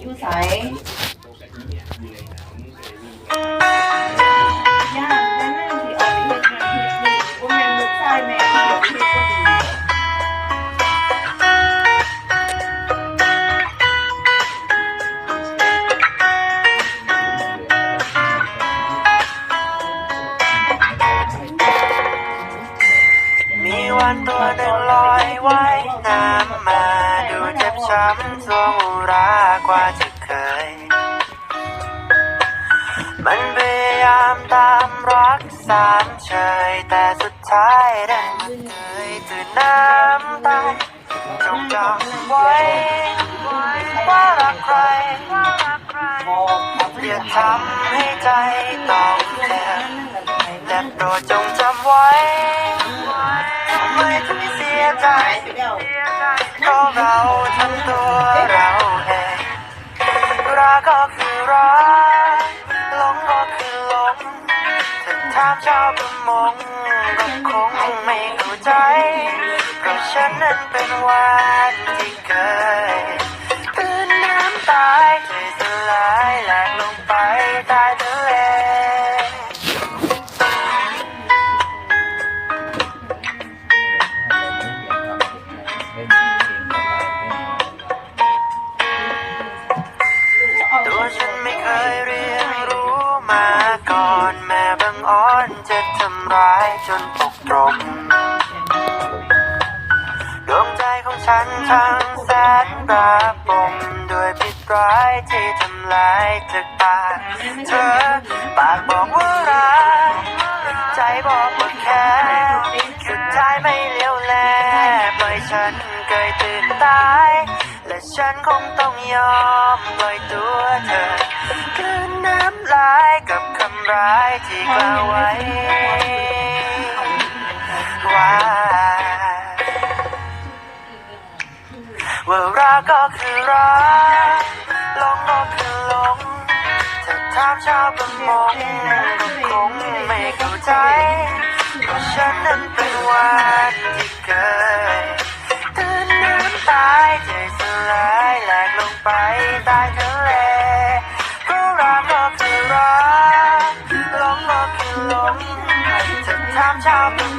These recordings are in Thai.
อยู่ไสยางแต่นั่นที่ออกไปเฮ็ดงานเฮ็ดนี่บ่แม่นลูกชายแม่ที่ออกไปเฮ็ดบ่ดีมีวันตัวหนึ่งลอยไว่ายน้ำมา ช้ำสวงรากว่าจะเคย มันพยายามตามรักสามเชยแต่สุดท้ายดันเกยตื่นน้ำตายจงจำไว้ว่ารักใครอย่าทำให้ใจต้องเจ็บแต่โปรดจงจำไว้ไม่ทำให้เสียใจเพราะเรา ทำตัวเราเองรักก็คือรักหลงก็คือหลงถ้าถามชาวประมงก็คงไม่เข้าใจ เพราะฉันนั้นเป็นวันที่เกิด นจะทำร้ายจนตกตรมดวงใจของฉันทั้งแสนระบมด้วยพิษร้ายที่ทำลายจากปากเธอปากบอกว่ารักใจบอกว่าแค่สุดท้ายไม่เลี้ยวแลปล่อยฉันเกยตื่นตาย และฉันคงต้องยอมปล่อยตัวเธอคืนน้ำลายกับคำร้าย ที่กล่าวไว้ ว่าว่ารักก็คือรักหลงก็คือหลงถ้าถามชาวประมงก็คงไม่เข้าใจเพราะฉันนั้นเป็นวานที่เคยตื่า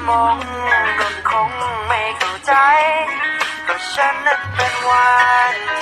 มองก็คงไม่เข้าใจเพราะฉันนั้นเป็นวัน